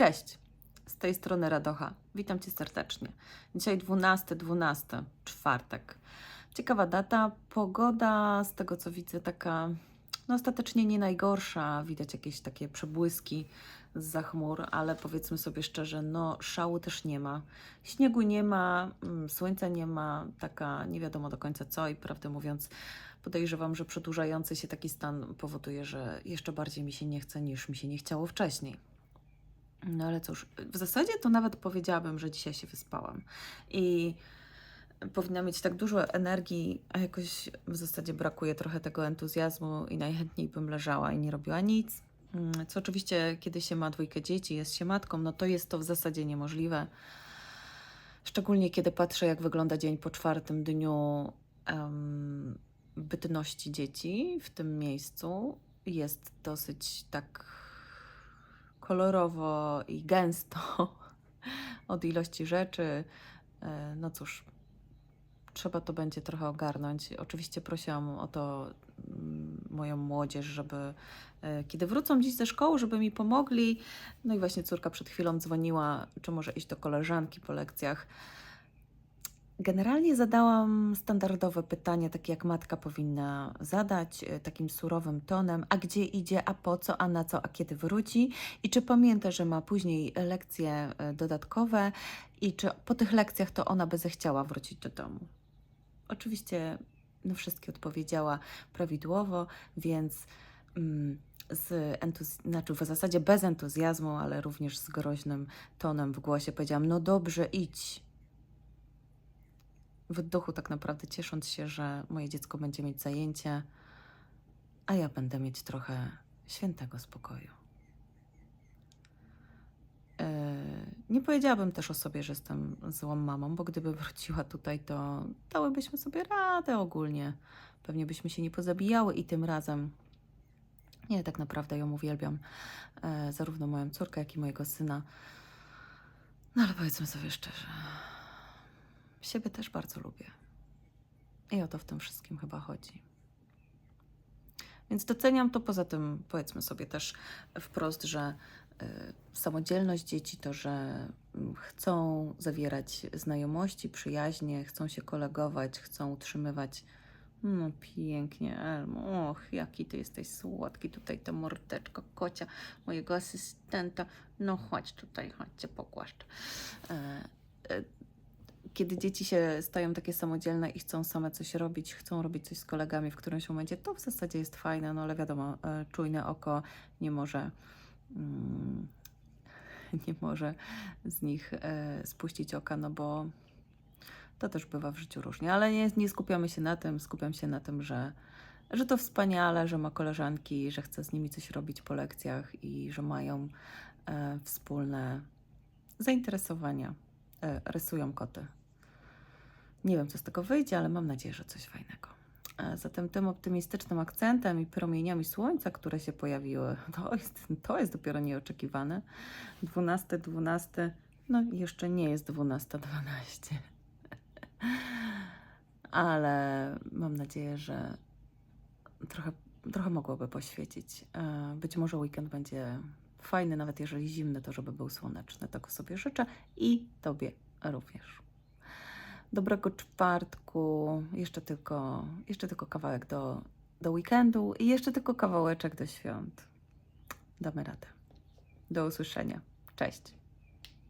Cześć, z tej strony Radocha. Witam Cię serdecznie. Dzisiaj 12, 12, czwartek. Ciekawa data. Pogoda, z tego co widzę, taka no ostatecznie nie najgorsza. Widać jakieś takie przebłyski z chmur, ale powiedzmy sobie szczerze, no szału też nie ma. Śniegu nie ma, mm, słońca nie ma, taka nie wiadomo do końca co i prawdę mówiąc podejrzewam, że przedłużający się taki stan powoduje, że jeszcze bardziej mi się nie chce niż mi się nie chciało wcześniej. No ale cóż, w zasadzie to nawet powiedziałabym, że dzisiaj się wyspałam. I powinna mieć tak dużo energii, a jakoś w zasadzie brakuje trochę tego entuzjazmu i najchętniej bym leżała i nie robiła nic. Mm, Co oczywiście, kiedy się ma dwójkę dzieci, jest się matką, no to jest to w zasadzie niemożliwe. Szczególnie kiedy patrzę, jak wygląda dzień po czwartym dniu em, bytności dzieci w tym miejscu. Jest dosyć tak kolorowo i gęsto od ilości rzeczy. E, No cóż, trzeba to będzie trochę ogarnąć. Oczywiście prosiłam o to mm, moją młodzież, żeby e, kiedy wrócą dziś ze szkoły, żeby mi pomogli. No i właśnie córka przed chwilą dzwoniła, czy może iść do koleżanki po lekcjach. Generalnie zadałam standardowe pytanie, takie jak matka powinna zadać, e, takim surowym tonem: a gdzie idzie, a po co, a na co, a kiedy wróci? I czy pamięta, że ma później lekcje e, dodatkowe? I czy po tych lekcjach to ona by zechciała wrócić do domu? Oczywiście na wszystkie odpowiedziała prawidłowo, więc mm, z entuz- znaczy w zasadzie bez entuzjazmu, ale również z groźnym tonem w głosie powiedziałam: No dobrze, idź. W duchu tak naprawdę ciesząc się, że moje dziecko będzie mieć zajęcie, a ja będę mieć trochę świętego spokoju. E, Nie powiedziałabym też o sobie, że jestem złą mamą, bo gdyby wróciła tutaj, to dałybyśmy sobie radę ogólnie. Pewnie byśmy się nie pozabijały i tym razem. Nie, tak naprawdę ją uwielbiam. E, zarówno moją córkę, jak i mojego syna. No ale powiedzmy sobie szczerze, siebie też bardzo lubię. I o to w tym wszystkim chyba chodzi. Więc doceniam to. Poza tym, powiedzmy sobie też wprost, że y, samodzielność dzieci to, że mm, chcą zawierać znajomości, przyjaźnie, chcą się kolegować, chcą utrzymywać. No pięknie, Elmo. Och, jaki ty jesteś słodki. Tutaj ta mordeczka kocia mojego asystenta. No chodź tutaj. E, e, kiedy dzieci się stają takie samodzielne i chcą same coś robić, chcą robić coś z kolegami w którymś momencie, to w zasadzie jest fajne, no ale wiadomo, e, czujne oko nie może, mm, nie może z nich e, spuścić oka, no bo to też bywa w życiu różnie, ale nie, nie skupiamy się na tym, skupiam się na tym, że, że to wspaniale, że ma koleżanki, że chce z nimi coś robić po lekcjach i że mają e, wspólne zainteresowania. Rysują koty. Nie wiem, co z tego wyjdzie, ale mam nadzieję, że coś fajnego. Zatem tym optymistycznym akcentem i promieniami słońca, które się pojawiły, to jest, to jest dopiero nieoczekiwane. 12, 12, no jeszcze nie jest 12, 12. Ale mam nadzieję, że trochę, trochę mogłoby poświecić. E, Być może weekend będzie fajny, nawet jeżeli zimny, to żeby był słoneczny. Tego sobie życzę i Tobie również. Dobrego czwartku, jeszcze tylko, jeszcze tylko kawałek do, do weekendu i jeszcze tylko kawałeczek do świąt. Damy radę. Do usłyszenia. Cześć.